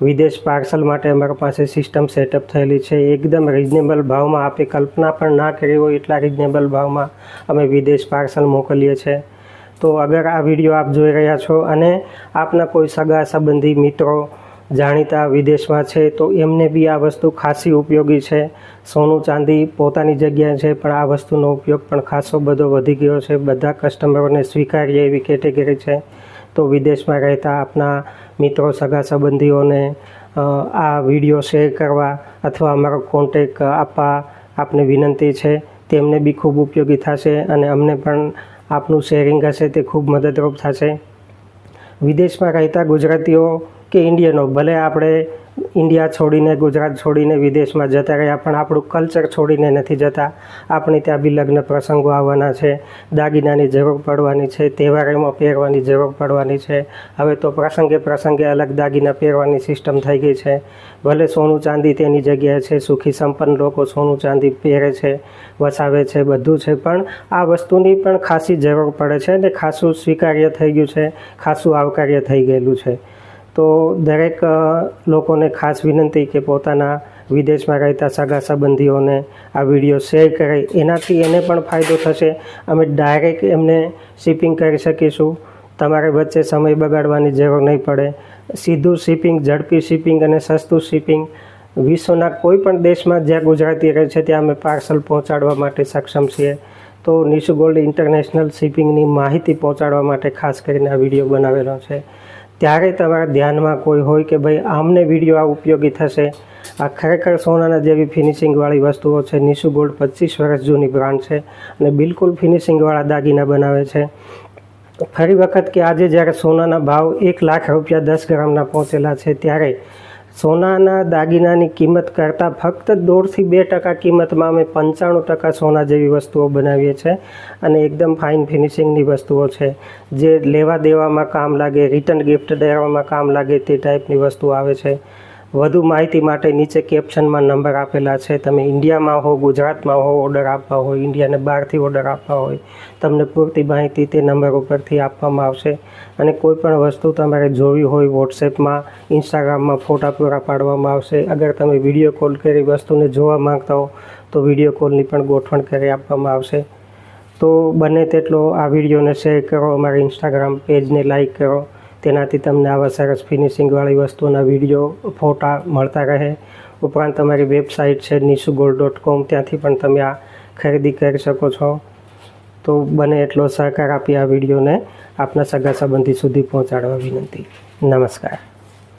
વિદેશ પાર્સલ માટે અમારા પાસે સિસ્ટમ સેટઅપ થયેલી છે. એકદમ રિઝનેબલ ભાવમાં આપે, કલ્પના પણ ના કરી હોય એટલા રિઝનેબલ ભાવમાં અમે વિદેશ પાર્સલ મોકલીએ છીએ તો અગર આ વીડિયો આપ જોઈ રહ્યા છો અને આપના કોઈ સગા સંબંધી, મિત્રો જાણીતા વિદેશમાં છે, તો એમને બી આ વસ્તુ ખાસી ઉપયોગી છે. સોનું ચાંદી પોતાની જગ્યાએ છે, પણ આ વસ્તુનો ઉપયોગ પણ ખાસો બધો વધી ગયો છે. બધા કસ્ટમરોને સ્વીકારીએ એવી કેટેગરી છે. તો વિદેશમાં રહેતા આપના મિત્રો, સગા સંબંધીઓને આ વીડિયો શેર કરવા અથવા અમારો કોન્ટેક આપવા આપને વિનંતી છે. તેમને બી ખૂબ ઉપયોગી થશે અને અમને પણ આપનું શેરિંગ હશે તે ખૂબ મદદરૂપ થશે. વિદેશમાં રહેતા ગુજરાતીઓ કે ઇન્ડિયનો ભલે આપણે ઇન્ડિયા છોડીને, ગુજરાત છોડીને, વિદેશમાં જતા રહ્યા પણ આપણું કલ્ચર છોડીને નથી જતા. આપણે ત્યાં બી લગ્ન પ્રસંગો આવવાના છે, દાગીનાની જરૂર પડવાની છે, તહેવારોમાં પહેરવાની જરૂર પડવાની છે. હવે તો પ્રસંગે પ્રસંગે અલગ દાગીના પહેરવાની સિસ્ટમ થઈ ગઈ છે. ભલે સોનું ચાંદી તેની જગ્યાએ છે, સુખી સંપન્ન લોકો સોનું ચાંદી પહેરે છે, વસાવે છે, બધું છે, પણ આ વસ્તુની પણ ખાસી જરૂર પડે છે અને ખાસું સ્વીકાર્ય થઈ ગયું છે, ખાસું આવકાર્ય થઈ ગયેલું છે. તો દરેક લોકોને ખાસ વિનંતી કે પોતાના વિદેશમાં રહેતા સગા સંબંધીઓને આ વીડિયો શેર કરે. એનાથી એને પણ ફાયદો થશે. અમે ડાયરેક્ટ એમને શિપિંગ કરી શકીશું. તમારે વચ્ચે સમય બગાડવાની જરૂર નહીં પડે. સીધું શિપિંગ, ઝડપી શિપિંગ અને સસ્તું શિપિંગ વિશ્વના કોઈ પણ દેશમાં જ્યાં ગુજરાતી રહે છે, ત્યાં અમે પાર્સલ પહોંચાડવા માટે સક્ષમ છીએ. તો નિશુ ગોલ્ડ ઇન્ટરનેશનલ શિપિંગની માહિતી પહોંચાડવા માટે ખાસ કરીને આ વીડિયો બનાવેલો છે. ત્યારે તમારા ધ્યાનમાં કોઈ હોય કે ભાઈ આમને વીડિયો આ ઉપયોગી થશે? આ ખરેખર સોનાના જેવી ફિનિશિંગવાળી વસ્તુઓ છે. નિશુ ગોલ્ડ પચીસ વર્ષ જૂની બ્રાન્ડ છે અને બિલકુલ ફિનિશિંગવાળા દાગીના બનાવે છે. ફરી વખત કે આજે જ્યારે સોનાના ભાવ એક લાખ રૂપિયા દસ ગ્રામના પહોંચેલા છે ત્યારે સોનાના દાગીનાની કિંમત કરતાં ફક્ત દોઢથી બે ટકા કિંમતમાં અમે પંચાણું ટકા સોના જેવી વસ્તુઓ બનાવીએ છીએ અને એકદમ ફાઇન ફિનિશિંગની વસ્તુઓ છે. જે લેવા દેવામાં કામ લાગે રિટર્ન ગિફ્ટ દેવામાં કામ લાગે તે ટાઈપની વસ્તુ આવે છે. વધુ માહિતી માટે નીચે કેપ્શનમાં નંબર આપેલા છે. તમે ઇન્ડિયામાં હો, ગુજરાતમાં હો ઓર્ડર આપવા હોય, ઇન્ડિયાને બહારથી ઓર્ડર આપવા હોય, તમને પૂરતી માહિતી તે નંબર ઉપરથી આપવામાં આવશે. અને કોઈ પણ વસ્તુ તમારે જોવી હોય વોટ્સએપમાં ઇન્સ્ટાગ્રામમાં ફોટા પૂરા પાડવામાં આવશે. અગર તમે વીડિયો કોલ કરી વસ્તુને જોવા માંગતા હો, તો વીડિયો કોલની પણ ગોઠવણ કરી આપવામાં આવશે. તો બને તેટલો આ વિડીયોને શેર કરો, અમારા ઇન્સ્ટાગ્રામ પેજને લાઈક કરો. તેનાથી તમને આવા સરસ ફિનિશિંગવાળી વસ્તુના વીડિયો ફોટા મળતા રહે. ઉપરાંત તમારી વેબસાઇટ છે નિશુ ગોલ્ડ ડોટ કોમ ત્યાંથી પણ તમે આ ખરીદી કરી શકો છો. તો બને એટલો સહકાર આપી આ વિડીયોને આપના સગા સંબંધી સુધી પહોંચાડવા વિનંતી. નમસ્કાર.